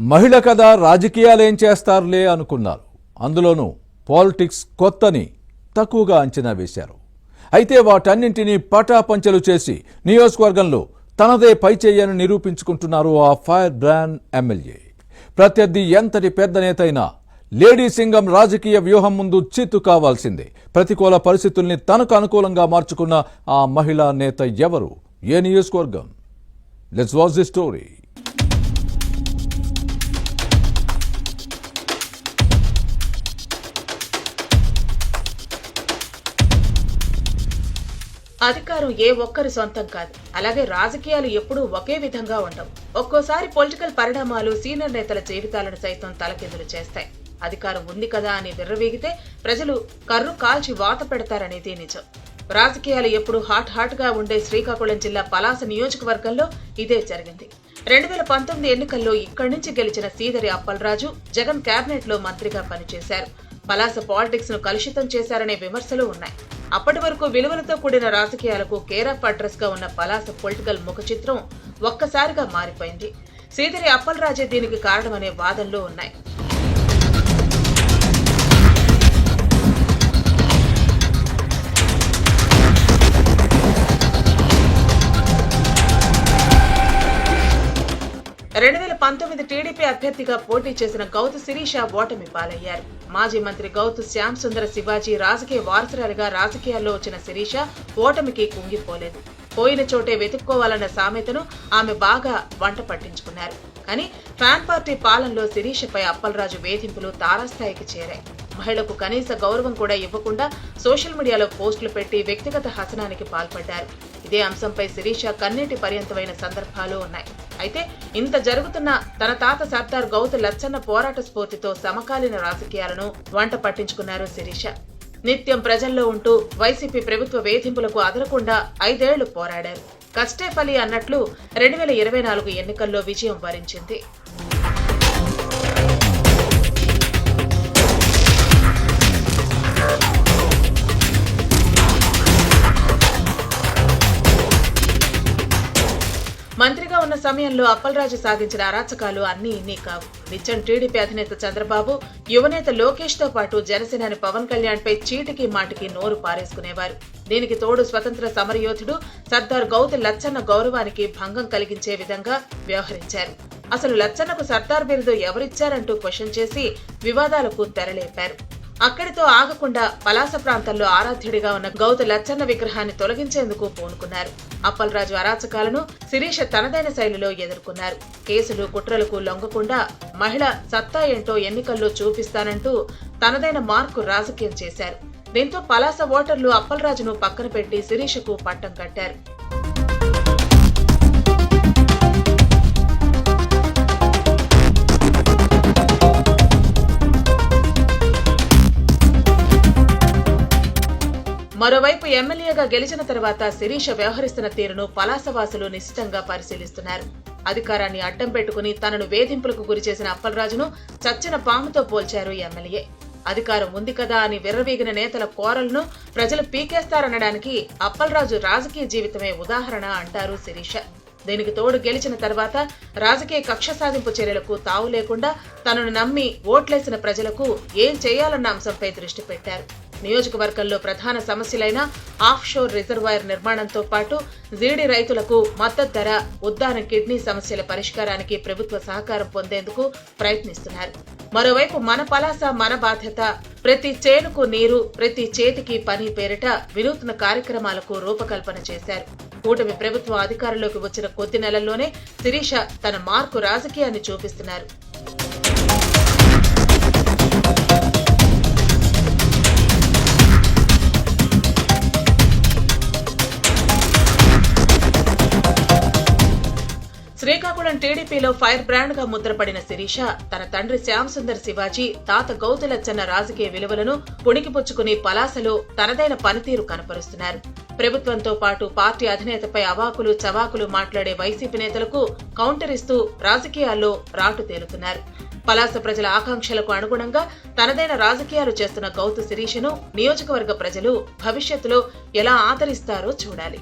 మహిళ కదా రాజకీయాలేం చేస్తారులే అనుకున్నారు. అందులోనూ పాలిటిక్స్ కొత్తని తక్కువగా అంచనా వేశారు. అయితే వాటన్నింటినీ పటాపంచలు చేసి నియోజకవర్గంలో తనదే పైచేయని నిరూపించుకుంటున్నారు ఆ ఫైర్ బ్రాండ్ ఎమ్మెల్యే. ప్రత్యర్థి ఎంతటి పెద్ద నేత అయినా లేడీ సింగం రాజకీయ వ్యూహం ముందు చిత్తు కావాల్సిందే. ప్రతికూల పరిస్థితుల్ని తనకు అనుకూలంగా మార్చుకున్న ఆ మహిళా నేత ఎవరు? ఏ నియోజకవర్గం? లెట్స్ వాచ్ ది స్టోరీ అధికారం ఏ ఒక్కరి సొంతం కాదు. అలాగే రాజకీయాలు ఎప్పుడూ ఒకే విధంగా ఉండవు. ఒక్కోసారి పొలిటికల్ పరిణామాలు సీనియర్ నేతల జీవితాలను సైతం తలకిందులు చేస్తాయి. అధికారం ఉంది కదా అని విర్రవీగితే ప్రజలు కర్రు కాల్చి వాత పెడతారనేది నిజం. రాజకీయాలు ఎప్పుడు హాట్ హాట్గా ఉండే శ్రీకాకుళం జిల్లా పలాస నియోజకవర్గంలో ఇదే జరిగింది. రెండు వేల పంతొమ్మిది ఎన్నికల్లో ఇక్కడి నుంచి గెలిచిన సీదరి అప్పలరాజు జగన్ కేబినెట్లో మంత్రిగా పనిచేశారు. పలాస పాలిటిక్స్ను కలుషితం చేశారనే విమర్శలు ఉన్నాయి. అప్పటి వరకు విలువలతో కూడిన రాజకీయాలకు కేరాఫ్ అడ్రస్గా ఉన్న పలాస పొలిటికల్ ముఖ చిత్రం ఒక్కసారిగా మారిపోయింది. సీదిరి అప్పలరాజే దీనికి కారణమనే వాదనలు ఉన్నాయి. రెండు వేల పంతొమ్మిది టీడీపీ అభ్యర్థిగా పోటీ చేసిన గౌతు శిరీష ఓటమి పాలయ్యారు. మాజీ మంత్రి గౌతు శ్యామ్ సుందర శివాజీ రాజకీయ వారసురాలిగా రాజకీయాల్లో వచ్చిన శిరీష ఓటమికి కుంగిపోలేదు. పోయిన చోటే వెతుక్కోవాలన్న సామెతను ఆమె బాగా వంట పట్టించుకున్నారు. కానీ ఫ్యాన్ పార్టీ పాలనలో శిరీషపై అప్పలరాజు వేధింపులు తారాస్థాయికి చేరాయి. మహిళకు కనీస గౌరవం కూడా ఇవ్వకుండా సోషల్ మీడియాలో పోస్టులు పెట్టి వ్యక్తిగత హసనానికి పాల్పడ్డారు. ఇదే అంశంపై శిరీష కన్నీటి పర్యంతమైన సందర్భాలు ఉన్నాయి. అయితే ఇంత జరుగుతున్న తన తాత సర్దార్ గౌతు లచ్చన్న పోరాట స్ఫూర్తితో సమకాలీన రాజకీయాలను వంట పట్టించుకున్నారు శిరీష. నిత్యం ప్రజల్లో ఉంటూ వైసీపీ ప్రభుత్వ వేధింపులకు అదలకుండా ఐదేళ్ళు పోరాడారు. కష్టే ఫలి అన్నట్లు రెండు వేల ఇరవై నాలుగు ఎన్నికల్లో విజయం వరించింది. మంత్రిగా ఉన్న సమయంలో అప్పలరాజు సాగించిన అరాచకాలు అన్నీ ఇన్ని కావు. నిత్యం టీడీపీ అధినేత చంద్రబాబు యువనేత లోకేష్తో పాటు జనసేనాని పవన్ కళ్యాణ్ పై చీటికి మాటికి నోరు పారేసుకునేవారు. దీనికి తోడు స్వతంత్ర సమరయోధుడు సర్దార్ గౌతు లచ్చన్న గౌరవానికి భంగం కలిగించే విధంగా వ్యవహరించారు. అసలు లచ్చన్నకు సర్దార్ బిరుదు ఎవరిచ్చారంటూ క్వశ్చన్ చేసి వివాదాలకు తెరలేపారు. అక్కడితో ఆగకుండా పలాస ప్రాంతంలో ఆరాధ్యుడిగా ఉన్న గౌత లచ్చన్న విగ్రహాన్ని తొలగించేందుకు పూనుకున్నారు. అప్పలరాజు అరాచకాలను శిరీష తనదైన శైలిలో ఎదుర్కొన్నారు. కేసులు కుట్రలకు లొంగకుండా మహిళ సత్తా ఏంటో ఎన్నికల్లో చూపిస్తానంటూ తనదైన మార్కు రాజకీయం చేశారు. దీంతో పలాస ఓటర్లు అప్పలరాజును పక్కన పెట్టి శిరీషకు పట్టం కట్టారు. మరోవైపు ఎమ్మెల్యేగా గెలిచిన తర్వాత శిరీష వ్యవహరిస్తున్న తీరును పలాసవాసులు నిశ్చితంగా పరిశీలిస్తున్నారు. అధికారాన్ని అడ్డం పెట్టుకుని తనను వేధింపులకు గురి చేసిన అప్పలరాజును చచ్చిన పాముతో పోల్చారు ఎమ్మెల్యే. అధికారం ఉంది కదా అని విర్రవీగిన నేతల కోరలను ప్రజలు పీకేస్తారనడానికి అప్పలరాజు రాజకీయ జీవితమే ఉదాహరణ అంటారు శిరీష. దీనికి తోడు గెలిచిన తర్వాత రాజకీయ కక్ష సాధింపు చర్యలకు తావు లేకుండా తనను నమ్మి ఓట్లేసిన ప్రజలకు ఏం చేయాలన్న అంశంపై దృష్టి పెట్టారు. నియోజకవర్గంలో ప్రధాన సమస్యలైన ఆఫ్షోర్ రిజర్వాయర్ నిర్మాణంతో పాటు జీడి రైతులకు మద్దతు ధర ఉద్దాన కిడ్నీ సమస్యల పరిష్కారానికి ప్రభుత్వ సహకారం పొందేందుకు ప్రయత్నిస్తున్నారు. మరోవైపు మన పలాస మన బాధ్యత ప్రతి చేనుకు నీరు ప్రతి చేతికి పని పేరిట వినూత్న కార్యక్రమాలకు రూపకల్పన చేశారు. కూటమి ప్రభుత్వం అధికారంలోకి వచ్చిన కొద్ది నెలల్లోనే శిరీష తన మార్కు రాజకీయాన్ని చూపిస్తున్నారు. శ్రీకాకుళం టీడీపీలో ఫైర్ బ్రాండ్గా ముద్రపడిన శిరీష తన తండ్రి శ్యామ్ సుందర్ శివాజీ తాత గౌతులచ్చన్న రాజకీయ విలువలను పుణికిపుచ్చుకుని పలాసలో తనదైన పనితీరు కనపరుస్తున్నారు. ప్రభుత్వంతో పాటు పార్టీ అధినేతపై అవాకులు చవాకులు మాట్లాడే వైసీపీ నేతలకు కౌంటర్ ఇస్తూ రాజకీయాల్లో రాటు తేలుతున్నారు. పలాస ప్రజల ఆకాంక్షలకు అనుగుణంగా తనదైన రాజకీయాలు చేస్తున్న గౌతు శిరీషను నియోజకవర్గ ప్రజలు భవిష్యత్తులో ఎలా ఆదరిస్తారో చూడాలి.